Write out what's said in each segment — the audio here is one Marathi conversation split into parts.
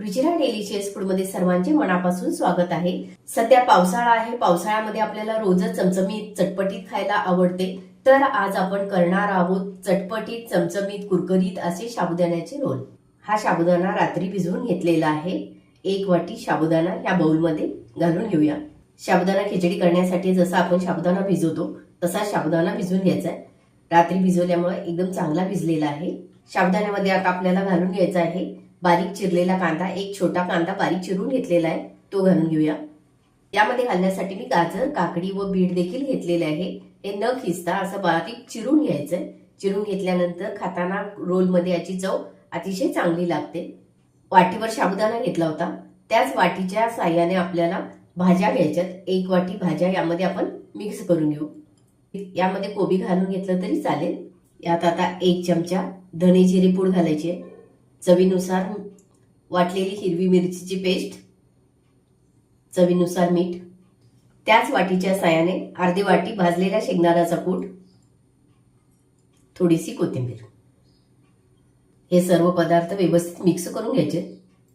रुचिरा डेलिशियस फूडमध्ये सर्वांचे मनापासून स्वागत आहे. सध्या पावसाळा आहे. पावसाळ्यामध्ये आपल्याला रोजच चमचमीत चटपटीत खायला आवडते. तर आज आपण करणार आहोत चटपटीत चमचमीत कुरकुरीत असे साबुदाण्याचे रोल. हा साबुदाणा रात्री भिजवून घेतलेला आहे. एक वाटी साबुदाणा या बाउलमध्ये घालून घेऊया. साबुदाणा खिचडी करण्यासाठी जसा आपण साबुदाणा भिजवतो तसा साबुदाणा भिजवून घ्यायचा आहे. रात्री भिजवल्यामुळे एकदम चांगला भिजलेला आहे. साबुदाण्यामध्ये आता आपल्याला घालून घ्यायचा आहे बारीक चिरलेला कांदा एक छोटा कांदा बारीक चिरून घेतलेला आहे तो घालून घेऊया. यामध्ये घालण्यासाठी मी गाजर काकडी व बीट देखील घेतलेले आहे. हे न खिसता असं बारीक चिरून घ्यायचंय. चिरून घेतल्यानंतर खाताना रोलमध्ये याची चव अतिशय चांगली लागते. वाटीवर साबुदाणा घेतला होता. त्याच वाटीच्या साह्याने आपल्याला भाज्या घ्यायच्यात. एक वाटी भाज्या यामध्ये आपण मिक्स करून घेऊ. यामध्ये कोबी घालून घेतलं तरी चालेल. यात आता एक चमचा धने जिरे पूड घालायची. आहे चवीनुसार वाटलेली हिरवी मिरचीची पेस्ट चवीनुसार मीठ त्याच वाटीच्या सायाने अर्धी वाटी भाजलेल्या शेंगदाण्याचा कूट थोडीशी कोथिंबीर. हे सर्व पदार्थ व्यवस्थित मिक्स करून घ्यायचे.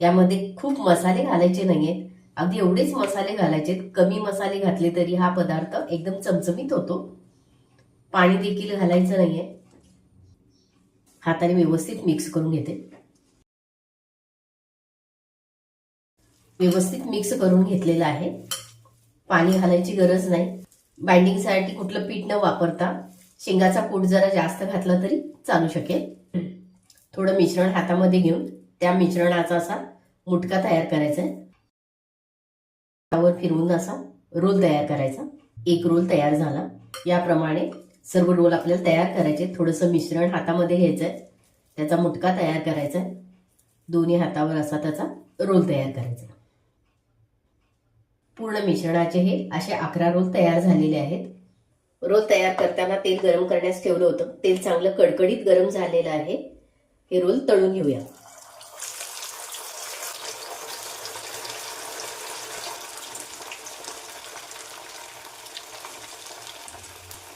यामध्ये खूप मसाले घालायचे नाही आहेत अगदी एवढेच मसाले घालायचे कमी मसाले घातले तरी हा पदार्थ एकदम चमचमीत होतो. पाणी देखील घालायचं नाही आहे हाताने व्यवस्थित मिक्स करून घेते. व्यवस्थित मिक्स करून घेतलेलं आहे. पाणी घालायची गरज नाही. बाइंडिंगसाठी कुठलं पीठ न वापरता शेंगाचा कूट जरा जास्त घातला तरी चालू शकेल. थोडं मिश्रण हातामध्ये घेऊन त्या मिश्रणाचा असा मुटका तयार करायचा आहे. त्यावर फिरवून असा रोल तयार करायचा. एक रोल तयार झाला. याप्रमाणे सर्व रोल आपल्याला तयार करायचे थोडंसं मिश्रण हातामध्ये घ्यायचं आहे. त्याचा मुटका तयार करायचा आहे. दोन्ही हातावर असा त्याचा रोल तयार करायचा पूर्ण मिश्रणाचे हे असे अकरा रोल तयार झालेले आहेत. रोल तयार करताना तेल गरम करण्यास ठेवलं होतं. तेल चांगलं कडकडीत गरम झालेलं आहे. हे रोल तळून घेऊया.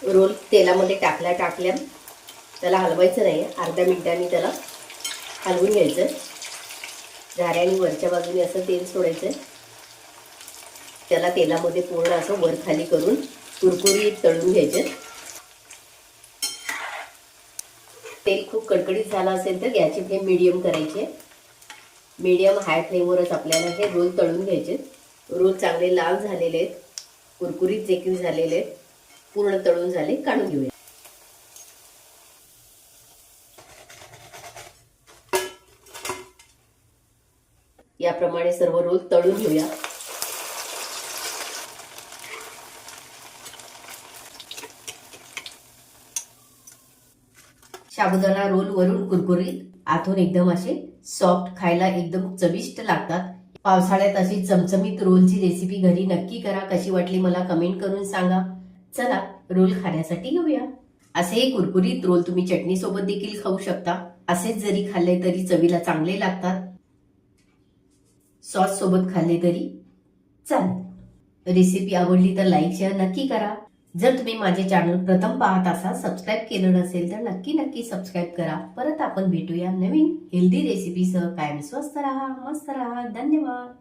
रोल तेलामध्ये टाकल्या टाकल्या त्याला हलवायचं नाही अर्ध्या मिनिटांनी त्याला हलवून घ्यायचं झाऱ्याने वरच्या बाजूने असं तेल सोडायचं त्याला तेलामध्ये पूर्ण असं वर खाली करून कुरकुरीत तळून घ्यायचे. तेल खूप कडकडीत झालं असेल तर गॅसची फ्लेम मिडियम करायची. मीडियम हाय फ्लेमवरच आपल्याला हे रोल तळून घ्यायचे. रोल चांगले लाल झालेले आहेत. कुरकुरीत देखील झालेले आहेत. पूर्ण तळून झाले काढून घेऊया. याप्रमाणे सर्व रोल तळून घेऊया. साबुदाणा रोल वरून कुरकुरीत आतून एकदम असे सॉफ्ट खायला एकदम चविष्ट लागतात. पावसाळ्यात अशी चमचमीत रोलची रेसिपी घरी नक्की करा कशी वाटली मला कमेंट करून सांगा. चला रोल खाण्यासाठी घेऊया असे कुरकुरीत रोल तुम्ही चटणी सोबत देखील खाऊ शकता. असेच जरी खाल्ले तरी चवीला चांगले लागतात. सॉस सोबत खाल्ले तरी चालेल. रेसिपी आवडली तर लाईक शेअर नक्की करा. जर तुम्ही माझे चॅनल प्रथम पाहत असाल सबस्क्राईब केलं नसेल तर नक्की नक्की सबस्क्राईब करा. परत आपण भेटूया नवीन हेल्दी रेसिपीसह कायम स्वस्त राहा मस्त राहा. धन्यवाद.